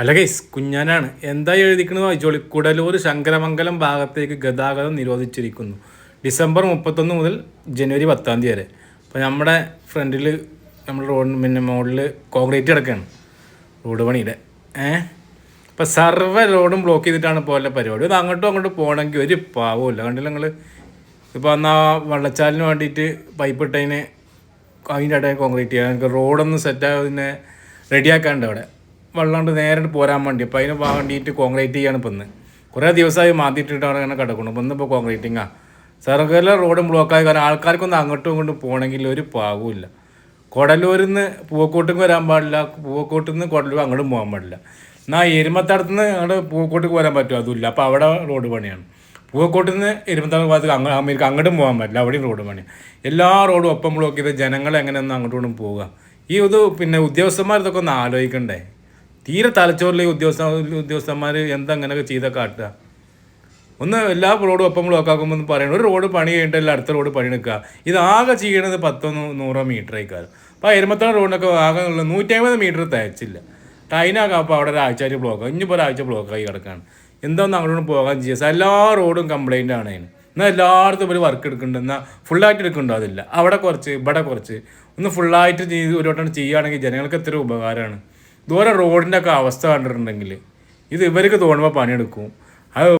അല്ല ഗൈസ് കുഞ്ഞാനാണ്. എന്താ എഴുതിക്കണമെന്ന് വായിച്ചോളി. കുടലൂർ ശങ്കരമംഗലം ഭാഗത്തേക്ക് ഗതാഗതം നിരോധിച്ചിരിക്കുന്നു. ഡിസംബർ മുപ്പത്തൊന്ന് മുതൽ ജനുവരി പത്താം തീയതി വരെ. അപ്പോൾ നമ്മുടെ ഫ്രണ്ടിൽ നമ്മുടെ റോഡ് പിന്നെ മുകളിൽ കോൺക്രീറ്റ് കിടക്കുകയാണ് റോഡ് പണിയുടെ. ഏഹ് അപ്പോൾ സർവ റോഡും ബ്ലോക്ക് ചെയ്തിട്ടാണ് പോലെ പരിപാടി. ഇത് അങ്ങോട്ടും അങ്ങോട്ടും പോകണമെങ്കിൽ ഒരു പാവമില്ല കണ്ടില്ല നിങ്ങൾ ഇപ്പോൾ അന്ന് ആ വെള്ളച്ചാലിന് വേണ്ടിയിട്ട് പൈപ്പ് ഇട്ടതിന് അതിന്റെ ഇടയിൽ കോൺക്രീറ്റ് ചെയ്യാൻ. റോഡൊന്ന് സെറ്റാകുന്നതിനെ റെഡിയാക്കാണ്ട് അവിടെ. വെള്ളം കൊണ്ട് നേരിട്ട് പോരാൻ വേണ്ടി അപ്പോൾ അതിന് വേണ്ടിയിട്ട് കോൺക്രീറ്റ് ചെയ്യാണ് ഇപ്പം ഇന്ന്. കുറേ ദിവസമായി മാറ്റിയിട്ടിട്ടാണ് ഇങ്ങനെ കിടക്കുന്നത് ഇപ്പം ഇന്നിപ്പോൾ കോൺക്രീറ്റിങ്ങാ സർക്കാരിലെ റോഡും ബ്ലോക്കായ കാരണം ആൾക്കാർക്കൊന്നും അങ്ങോട്ടും ഇങ്ങോട്ടും പോകണമെങ്കിൽ ഒരു പാവുമില്ല കൊടലൂരിൽ നിന്ന് പൂക്കോട്ടും വരാൻ പാടില്ല. പൂക്കോട്ടിൽ നിന്ന് കൊടലൂർ അങ്ങോട്ടും പോകാൻ പാടില്ല. എന്നാൽ എരുമത്തടത്ത് നിന്ന് അങ്ങോട്ട് പൂവക്കോട്ടേക്ക് വരാൻ പറ്റും അതുമില്ല. അപ്പോൾ അവിടെ റോഡ് പണിയാണ്. പൂക്കോട്ടിൽ നിന്ന് എരുമത്തടത്ത് ഭാഗത്ത് അങ്ങ് അമേരിക്ക അങ്ങോട്ടും പോകാൻ പറ്റില്ല. അവിടെയും റോഡ് പണി എല്ലാ റോഡും ഒപ്പം ബ്ലോക്ക് ചെയ്ത് ജനങ്ങൾ എങ്ങനെയൊന്നും അങ്ങോട്ടും ഇങ്ങോട്ടും പോവുക? ഈ ഇത് പിന്നെ ഉദ്യോഗസ്ഥന്മാർ ഇതൊക്കെ ഒന്ന് ആലോചിക്കണ്ടേ? തീരെ തലച്ചോറിലെ ഉദ്യോഗസ്ഥ ഉദ്യോഗസ്ഥന്മാർ എന്താ അങ്ങനെയൊക്കെ ചെയ്തൊക്കെ കാട്ടുക? ഒന്ന് എല്ലാ റോഡും ഒപ്പം ബ്ലോക്കാക്കുമ്പോൾ ഒന്ന് പറയണം. ഒരു റോഡ് പണി കഴിഞ്ഞിട്ടല്ല അടുത്ത റോഡ് പണി എടുക്കുക. ഇത് ആകെ ചെയ്യണത് പത്തോ നൂറോ മീറ്റർ ആയിക്കാരം അപ്പോൾ എരുമത്തോളം റോഡിനൊക്കെ ആകെ ഉള്ള നൂറ്റമ്പത് മീറ്റർ തയച്ചില്ല ടൈനാക്കാം അപ്പോൾ അവിടെ ഒരാഴ്ച ബ്ലോക്ക് ഇനിയിപ്പോൾ ഒരാഴ്ച ബ്ലോക്കായി കിടക്കുകയാണ് എന്തോന്ന് അങ്ങോട്ട് പോകാൻ ചെയ്യുക എല്ലാ റോഡും കംപ്ലൈന്റ് ആണ് അതിന്. എന്നാൽ എല്ലായിടത്തും ഒരു വർക്ക് എടുക്കുന്നുണ്ട്. എന്നാൽ ഫുള്ളായിട്ട് എടുക്കുന്നുണ്ടോ? അതില്ല. അവിടെ കുറച്ച് ഇവിടെ കുറച്ച്. ഒന്ന് ഫുള്ളായിട്ട് ചെയ്ത് ഒരു വട്ടം ചെയ്യുകയാണെങ്കിൽ ജനങ്ങൾക്ക് എത്ര ഉപകാരമാണ്. ഇതുപോലെ റോഡിന്റെ ഒക്കെ അവസ്ഥ കണ്ടിട്ടുണ്ടെങ്കിൽ ഇത് ഇവർക്ക് തോന്നുമ്പോൾ പണിയെടുക്കും. അത്